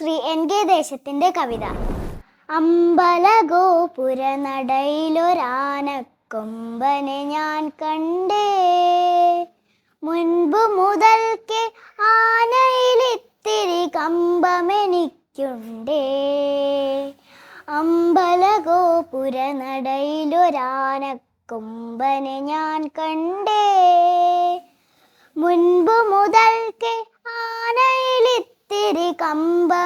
Shri N K ദേശത്തിന്റെ കവിത. അമ്പല ഗോപുര നടയിലൊരാനക്കൊമ്പനെ ഞാൻ കണ്ടേ. മുൻപ് മുതൽക്ക് ആനയിലിത്തിരി കമ്പമെനിക്കുണ്ടേ. അമ്പല ഗോപുര നടയിലൊരാനക്കൊമ്പനെ ഞാൻ കണ്ടേ. മുൻപ് മുതൽക്ക് ആനയിലിത്തിരി കമ്പമെനിക്കുണ്ടേ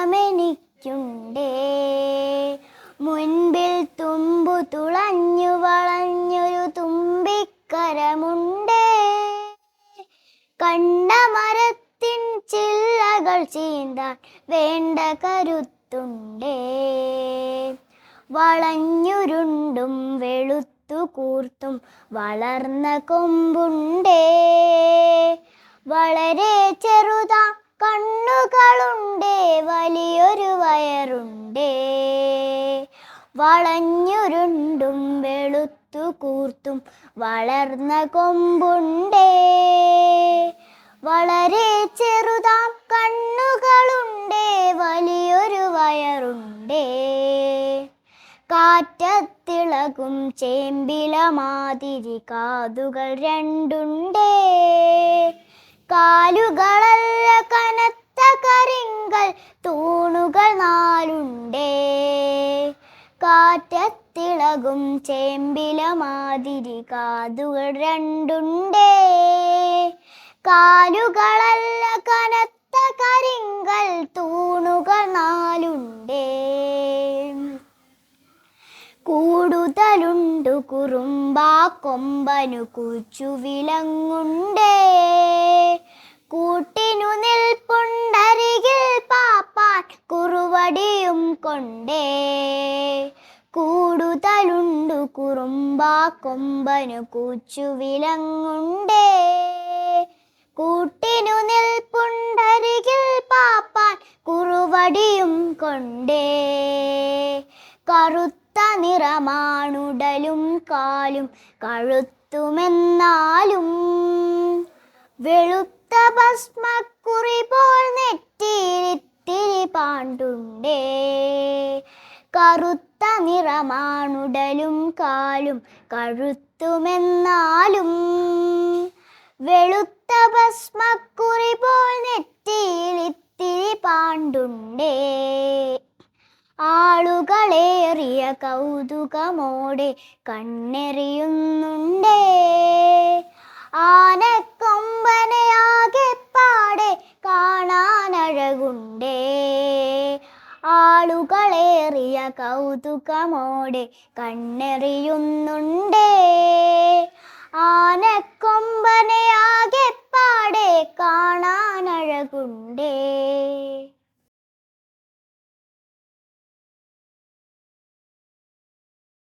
ചീന്താൻ വേണ്ട കരുത്തുണ്ടേ. വളഞ്ഞുരുണ്ടും വെളുത്തു കൂർത്തും വളർന്ന കൊമ്പുണ്ടേ. വളരെ ചെറുതാ കണ്ണുകളുണ്ടേ വലിയൊരു വയറുണ്ടേ. വളഞ്ഞുരുണ്ടും വെളുത്തു കൂർത്തും വളർന്ന കൊമ്പുണ്ടേ. വളരെ ചെറുതാം കണ്ണുകളുണ്ടേ വലിയൊരു വയറുണ്ടേ. കാറ്റത്തിളകും ചേമ്പില മാതിരി കാതുകൾ രണ്ടുണ്ടേ. കാലുകളല്ല കനത്ത കരിങ്കൽ തൂണുകൾ നാലുണ്ടേ. കാറ്റത്തിളകും ചേമ്പില മാതിരി കാതുകൾ രണ്ടുണ്ടേ. കാലുകളല്ല കനത്ത കരിങ്കൽ തൂണുകൾ നാലുണ്ടേ. കൂടുതലുണ്ടു കുറുമ്പാ കൊമ്പനു കുച്ചു വിലങ്ങുണ്ടേ കൂട്ടിനു നിൽപ്പുണ്ടരികിൽ പാപ്പാൻ കുറുവടിയും കൊണ്ടേ. കൂടുതലുണ്ടു കുറുമ്പാ കൊമ്പനു കുച്ചു വിലങ്ങുണ്ടേ കൂട്ടിനു നിൽപ്പുണ്ടരികിൽ പാപ്പാൻ കുറുവടിയും കൊണ്ടേ. കറുത്ത നിറമാണുടലും കാലും കഴുത്തുമെന്നാലും വെളുത്ത ഭസ്മക്കുറി പോൽ നെറ്റിരിത്തിരി പാണ്ടുണ്ടേ. കറുത്ത നിറമാണുടലും കാലും കഴുത്തുമെന്നാലും വെളുത്ത ഭസ്മക്കുറി പോൽ നെറ്റിയിലിത്തിരി പാണ്ടുണ്ടേ. ആളുകളേറിയ കൗതുകമോടെ കണ്ണെറിയുന്നുണ്ടേ. ആനക്കൊമ്പനയാകെ പാടെ കാണാനഴകുണ്ടേ. ആളുകളേറിയ കൗതുകമോടെ കണ്ണെറിയുന്നുണ്ടേ.